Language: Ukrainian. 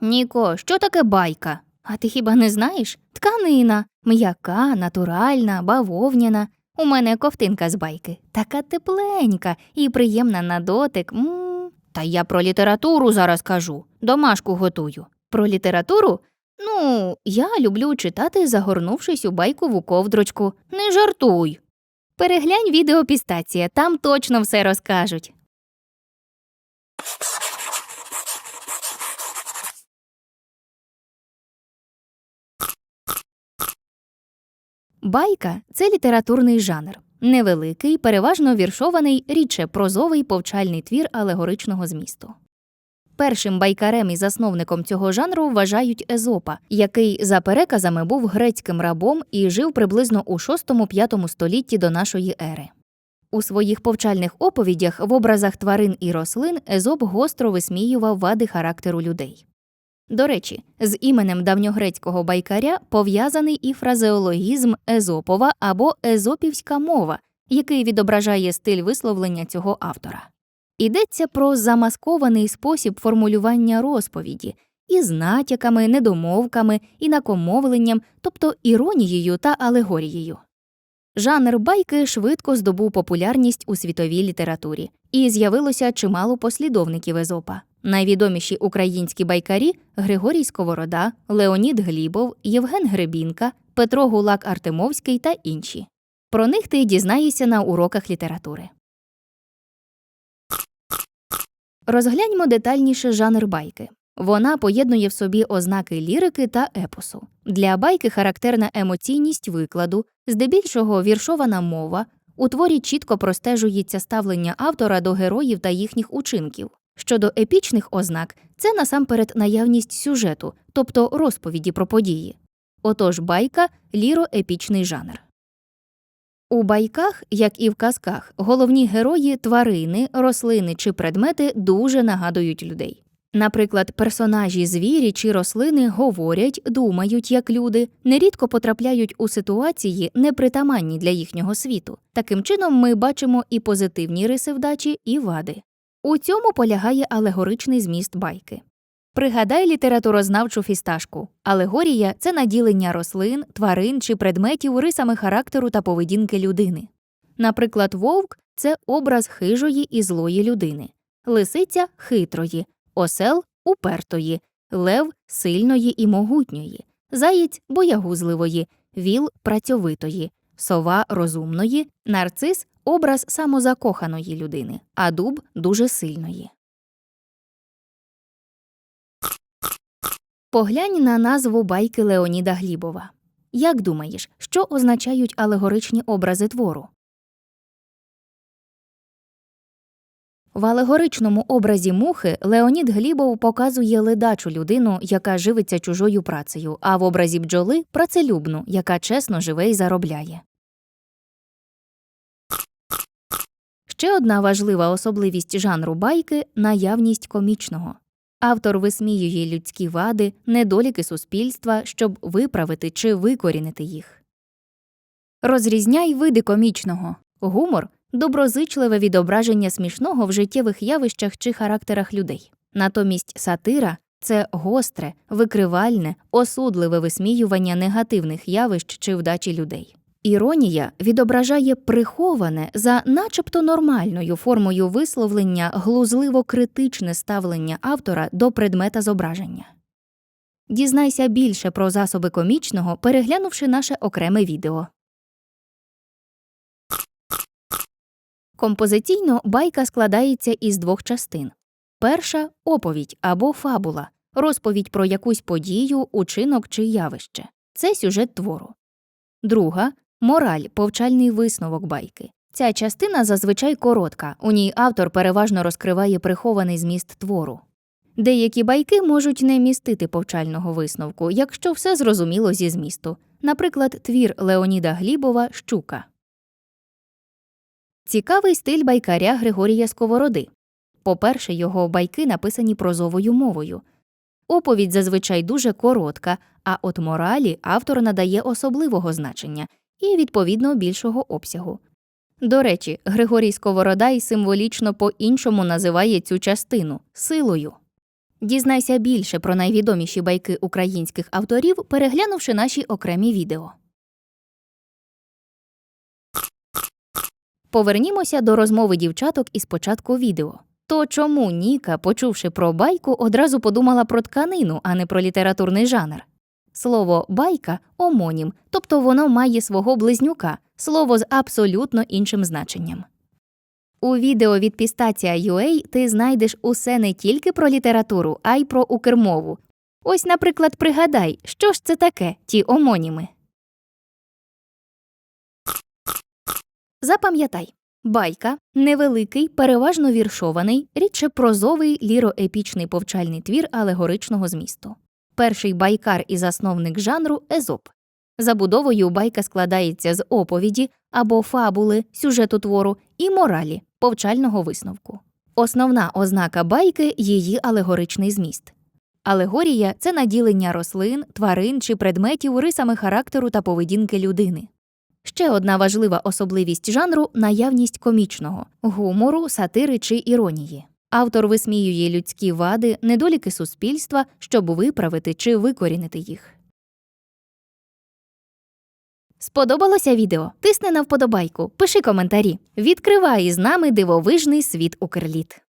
Ніко, що таке байка? А ти хіба не знаєш? Тканина, м'яка, натуральна, бавовняна. У мене ковтинка з байки, така тепленька і приємна на дотик. м Та я про літературу зараз кажу, домашку готую. Про літературу? Ну, я люблю читати, загорнувшись у байкову ковдрочку. Не жартуй. Переглянь відео Пістація, там точно все розкажуть. Байка це літературний жанр, невеликий, переважно віршований, рідше прозовий повчальний твір алегоричного змісту. Першим байкарем і засновником цього жанру вважають Езопа, який за переказами був грецьким рабом і жив приблизно у 6-5 столітті до нашої ери. У своїх повчальних оповідях в образах тварин і рослин Езоп гостро висміював вади характеру людей. До речі, з іменем давньогрецького байкаря пов'язаний і фразеологізм Езопова або Езопівська мова, який відображає стиль висловлення цього автора. Йдеться про замаскований спосіб формулювання розповіді із натяками, недомовками, інакомовленням, тобто іронією та алегорією. Жанр байки швидко здобув популярність у світовій літературі, і з'явилося чимало послідовників Езопа. Найвідоміші українські байкарі Григорій Сковорода, Леонід Глібов, Євген Гребінка, Петро Гулак Артемовський та інші. Про них ти дізнаєшся на уроках літератури. Розгляньмо детальніше жанр байки. Вона поєднує в собі ознаки лірики та епосу. Для байки характерна емоційність викладу, здебільшого віршована мова, у творі чітко простежується ставлення автора до героїв та їхніх учинків. Щодо епічних ознак, це насамперед наявність сюжету, тобто розповіді про події. Отож байка ліроепічний жанр. У байках, як і в казках, головні герої тварини, рослини чи предмети дуже нагадують людей. Наприклад, персонажі звірі чи рослини говорять, думають як люди, нерідко потрапляють у ситуації, непритаманні для їхнього світу. Таким чином, ми бачимо і позитивні риси вдачі, і вади. У цьому полягає алегоричний зміст байки. Пригадай літературознавчу фісташку. Алегорія це наділення рослин, тварин чи предметів рисами характеру та поведінки людини. Наприклад, вовк це образ хижої і злої людини, лисиця хитрої, осел упертої, лев сильної і могутньої, заєць боягузливої, віл працьовитої, сова розумної, нарцис образ самозакоханої людини, а дуб дуже сильної. Поглянь на назву байки Леоніда Глібова. Як думаєш, що означають алегоричні образи твору? В алегоричному образі мухи Леонід Глібов показує ледачу людину, яка живиться чужою працею, а в образі бджоли працелюбну, яка чесно живе і заробляє. Ще одна важлива особливість жанру байки наявність комічного. Автор висміює людські вади, недоліки суспільства, щоб виправити чи викорінити їх. Розрізняй види комічного. Гумор доброзичливе відображення смішного в життєвих явищах чи характерах людей. Натомість сатира це гостре, викривальне, осудливе висміювання негативних явищ чи вдачі людей. Іронія відображає приховане за начебто нормальною формою висловлення глузливо критичне ставлення автора до предмета зображення. Дізнайся більше про засоби комічного, переглянувши наше окреме відео. Композиційно байка складається із двох частин. Перша оповідь або фабула, розповідь про якусь подію, учинок чи явище. Це сюжет твору. Друга мораль, повчальний висновок байки. Ця частина зазвичай коротка, у ній автор переважно розкриває прихований зміст твору. Деякі байки можуть не містити повчального висновку, якщо все зрозуміло зі змісту, наприклад, твір Леоніда Глібова Щука. Цікавий стиль байкаря Григорія Сковороди. По-перше, його байки написані прозовою мовою. Оповідь зазвичай дуже коротка, а от моралі автор надає особливого значення і, відповідно, більшого обсягу. До речі, Григорій Сковородай символічно по іншому називає цю частину силою. Дізнайся більше про найвідоміші байки українських авторів, переглянувши наші окремі відео. Повернімося до розмови дівчаток із початку відео. То чому Ніка, почувши про байку, одразу подумала про тканину, а не про літературний жанр? Слово байка омонім, тобто воно має свого близнюка, слово з абсолютно іншим значенням. У відео від Pistachia.ua ти знайдеш усе не тільки про літературу, а й про укрмову. Ось, наприклад, пригадай, що ж це таке, ті омоніми. Запам'ятай. Байка невеликий, переважно віршований, рідше прозовий ліроепічний повчальний твір алегоричного змісту. Перший байкар і засновник жанру Езоп. Забудовою байка складається з оповіді або фабули, сюжету твору і моралі, повчального висновку. Основна ознака байки її алегоричний зміст. Алегорія це наділення рослин, тварин чи предметів рисами характеру та поведінки людини. Ще одна важлива особливість жанру наявність комічного гумору, сатири чи іронії. Автор висміює людські вади, недоліки суспільства, щоб виправити чи викорінити їх. Сподобалося відео? Тисни на вподобайку, пиши коментарі. Відкривай із нами дивовижний світ Укрліт.